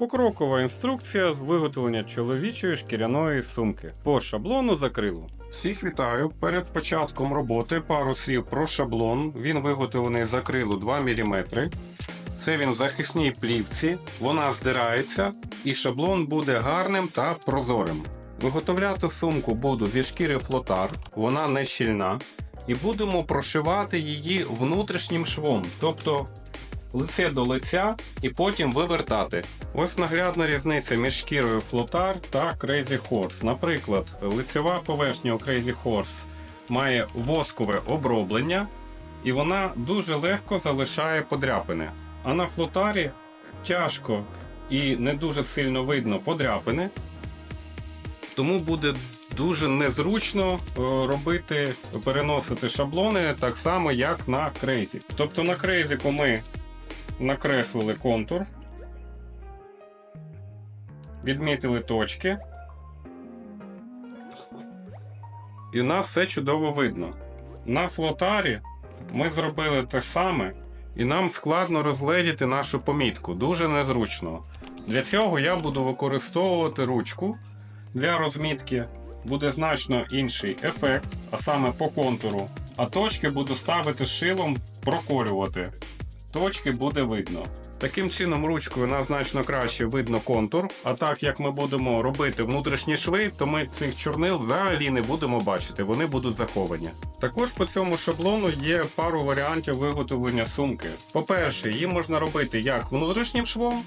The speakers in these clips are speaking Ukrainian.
Покрокова інструкція з виготовлення чоловічої шкіряної сумки по шаблону закрилу. Всіх вітаю. Перед початком роботи пару слів про шаблон. Він виготовлений з акрилу 2 мм. Це він в захисній плівці, вона здирається, і шаблон буде гарним та прозорим. Виготовляти сумку буду зі шкіри флотар, вона не щільна, і будемо прошивати її внутрішнім швом, тобто лице до лиця і потім вивертати. Ось наглядна різниця між шкірою Flotar та Crazy Horse. Наприклад, лицева поверхня у Crazy Horse має воскове оброблення, і вона дуже легко залишає подряпини. А на флотарі тяжко і не дуже сильно видно подряпини, тому буде дуже незручно е, робити, переносити шаблони так само, як на Crazy. Тобто на Crazy ми накреслили контур, відмітили точки. І у нас все чудово видно. На флотарі ми зробили те саме, і нам складно розгледіти нашу помітку. Дуже незручно. Для цього я буду використовувати ручку для розмітки. Буде значно інший ефект, а саме по контуру. А точки буду ставити шилом, проколювати точки буде видно. Таким чином, ручкою нас значно краще видно контур. А так як ми будемо робити внутрішні шви, то ми цих чорнил взагалі не будемо бачити, вони будуть заховані. Також по цьому шаблону є пару варіантів виготовлення сумки. По-перше, її можна робити як внутрішнім швом,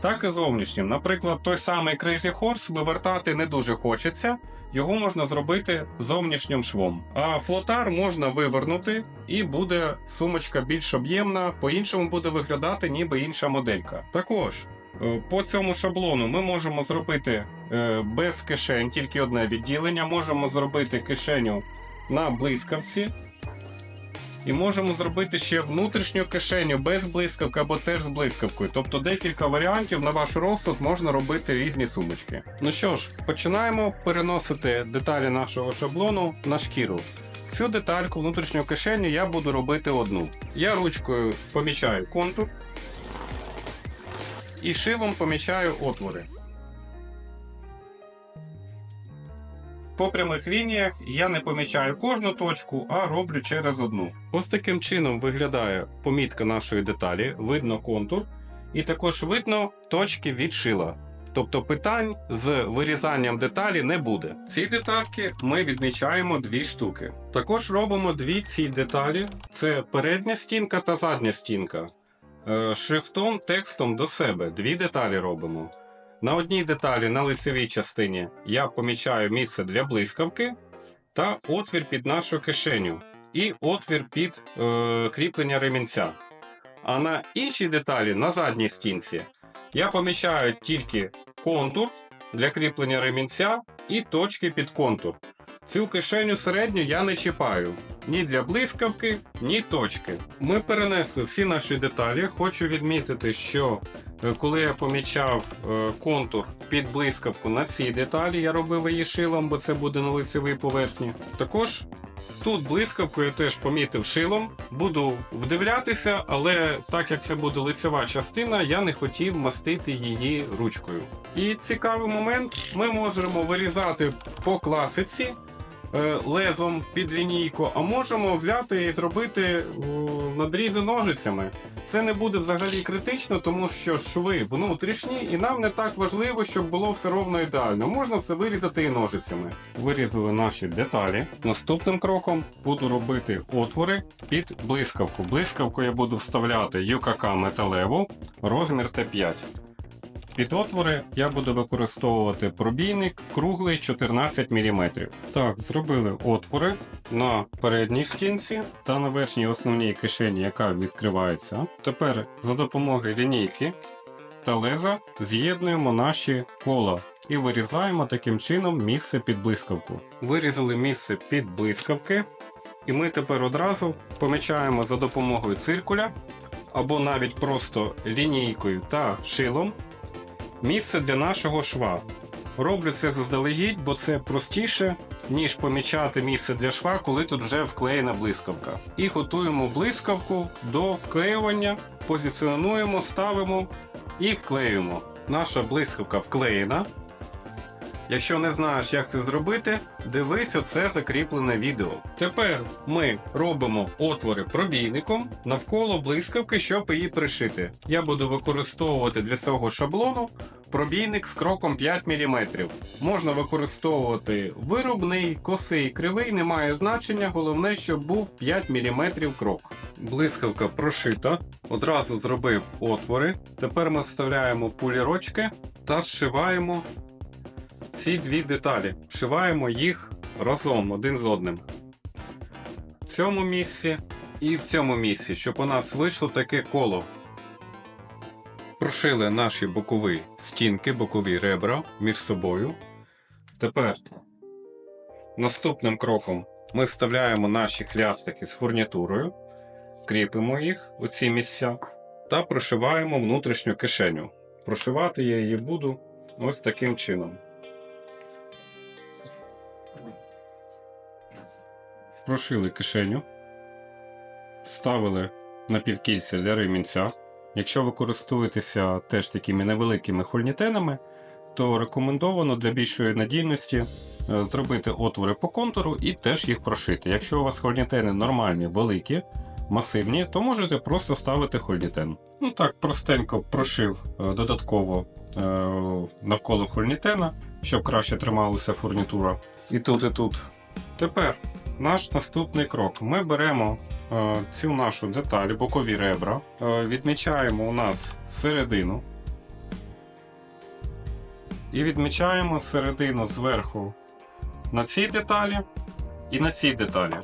так і зовнішнім. Наприклад, той самий Crazy Horse вивертати не дуже хочеться. Його можна зробити зовнішнім швом. А флотар можна вивернути, і буде сумочка більш об'ємна, по-іншому буде виглядати, ніби інша моделька. Також е, по цьому шаблону ми можемо зробити е, без кишень, тільки одне відділення. Можемо зробити кишеню на блискавці. І можемо зробити ще внутрішню кишеню без блискавки або теж з блискавкою. Тобто декілька варіантів на ваш розсуд можна робити різні сумочки. Ну що ж, починаємо переносити деталі нашого шаблону на шкіру. Цю детальку внутрішню кишеню я буду робити одну. Я ручкою помічаю контур і шилом помічаю отвори. По прямих лініях я не помічаю кожну точку, а роблю через одну. Ось таким чином виглядає помітка нашої деталі, видно контур, і також видно точки від шила. Тобто питань з вирізанням деталі не буде. Ці детальки ми відмічаємо дві штуки. Також робимо дві ці деталі: це передня стінка та задня стінка. Е, Шрифтом, текстом до себе дві деталі робимо. На одній деталі на лицевій частині я помічаю місце для блискавки та отвір під нашу кишеню і отвір під е, кріплення ремінця. А на іншій деталі на задній стінці я помічаю тільки контур для кріплення ремінця і точки під контур. Цю кишеню середню я не чіпаю ні для блискавки, ні точки. Ми перенесли всі наші деталі. Хочу відмітити, що е, коли я помічав е, контур під блискавку на цій деталі, я робив її шилом, бо це буде на лицевій поверхні. Також тут блискавку я теж помітив шилом. Буду вдивлятися, але так як це буде лицева частина, я не хотів мастити її ручкою. І цікавий момент: ми можемо вирізати по класиці лезом під лінійку, а можемо взяти і зробити надрізи ножицями. Це не буде взагалі критично, тому що шви внутрішні, і нам не так важливо, щоб було все ровно ідеально. Можна все вирізати і ножицями. Вирізали наші деталі. Наступним кроком буду робити отвори під блискавку. Блискавку я буду вставляти ЮКК металеву, розмір Т5. Під отвори я буду використовувати пробійник круглий 14 мм. Так, зробили отвори на передній стінці та на верхній основній кишені, яка відкривається. Тепер за допомогою лінійки та леза з'єднуємо наші кола і вирізаємо таким чином місце під блискавку. Вирізали місце під блискавки, і ми тепер одразу помічаємо за допомогою циркуля або навіть просто лінійкою та шилом місце для нашого шва. Роблю це заздалегідь, бо це простіше, ніж помічати місце для шва, коли тут вже вклеєна блискавка. І готуємо блискавку до вклеювання, позиціонуємо, ставимо і вклеюємо. наша блискавка вклеєна. Якщо не знаєш, як це зробити, дивись оце закріплене відео. Тепер ми робимо отвори пробійником навколо блискавки, щоб її пришити. Я буду використовувати для цього шаблону пробійник з кроком 5 мм. Можна використовувати виробний, косий, кривий, немає значення, головне, щоб був 5 мм крок. Блискавка прошита, одразу зробив отвори. Тепер ми вставляємо пулірочки та зшиваємо ці дві деталі. Вшиваємо їх разом один з одним. В цьому місці і в цьому місці, щоб у нас вийшло таке коло. Прошили наші бокові стінки, бокові ребра між собою. Тепер наступним кроком ми вставляємо наші хлястики з фурнітурою, кріпимо їх у ці місця та прошиваємо внутрішню кишеню. Прошивати я її буду ось таким чином. Прошили кишеню, вставили напівкільця для ремінця. Якщо ви користуєтеся теж такими невеликими хольнітенами, то рекомендовано для більшої надійності е, зробити отвори по контуру і теж їх прошити. Якщо у вас хольнітени нормальні, великі, масивні, то можете просто ставити хольнітен. Ну так, простенько прошив е, додатково е, навколо хольнітена, щоб краще трималася фурнітура. І тут, і тут. Тепер наш наступний крок. Ми беремо е, цю нашу деталь, бокові ребра, е, відмічаємо у нас середину. І відмічаємо середину зверху на цій деталі і на цій деталі.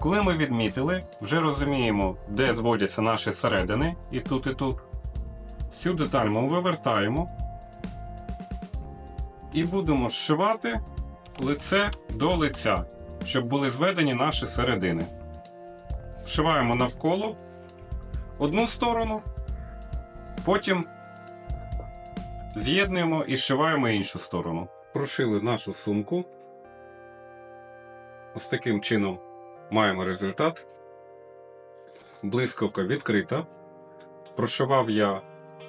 Коли ми відмітили, вже розуміємо, де зводяться наші середини, і тут, і тут. Цю деталь ми вивертаємо і будемо зшивати лице до лиця, щоб були зведені наші середини. Вшиваємо навколо одну сторону, потім з'єднуємо і зшиваємо іншу сторону. Прошили нашу сумку. Ось таким чином маємо результат. Блискавка відкрита. Прошивав я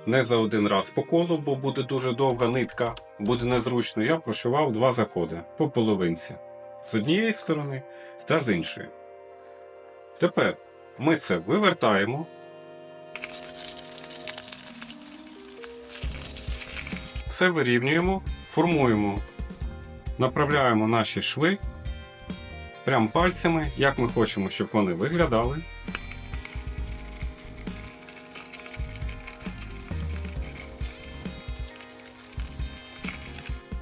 не за один раз по колу, бо буде дуже довга нитка, буде незручно. Я прошивав два заходи по половинці. З однієї сторони та з іншої. Тепер ми це вивертаємо. Все вирівнюємо, формуємо, направляємо наші шви прямо пальцями, як ми хочемо, щоб вони виглядали.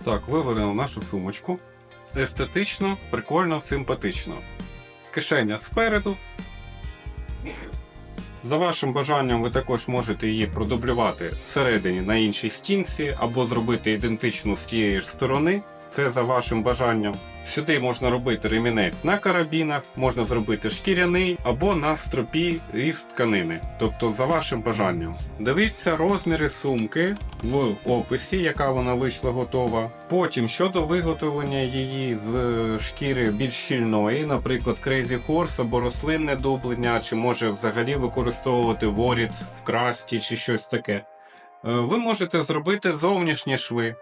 Так, вивалимо нашу сумочку. Естетично, прикольно, симпатично. Кишеня спереду. За вашим бажанням, ви також можете її продублювати всередині на іншій стінці або зробити ідентичну з тієї ж сторони. Це за вашим бажанням. Сюди можна робити ремінець на карабінах, можна зробити шкіряний або на стропі із тканини, тобто за вашим бажанням. Дивіться розміри сумки в описі, яка вона вийшла готова. Потім щодо виготовлення її з шкіри більш щільної, наприклад, Crazy Horse або рослинне дублення, чи може взагалі використовувати воріт в красті чи щось таке. Е, Ви можете зробити зовнішні шви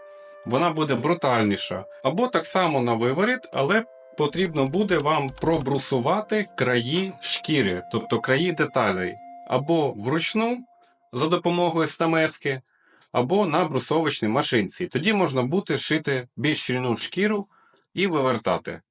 вона буде брутальніша. Або так само на виворіт, але потрібно буде вам пробрусувати краї шкіри, тобто краї деталей, або вручну за допомогою стамески, або на брусовочній машинці. Тоді можна буде шити більш щільну шкіру і вивертати.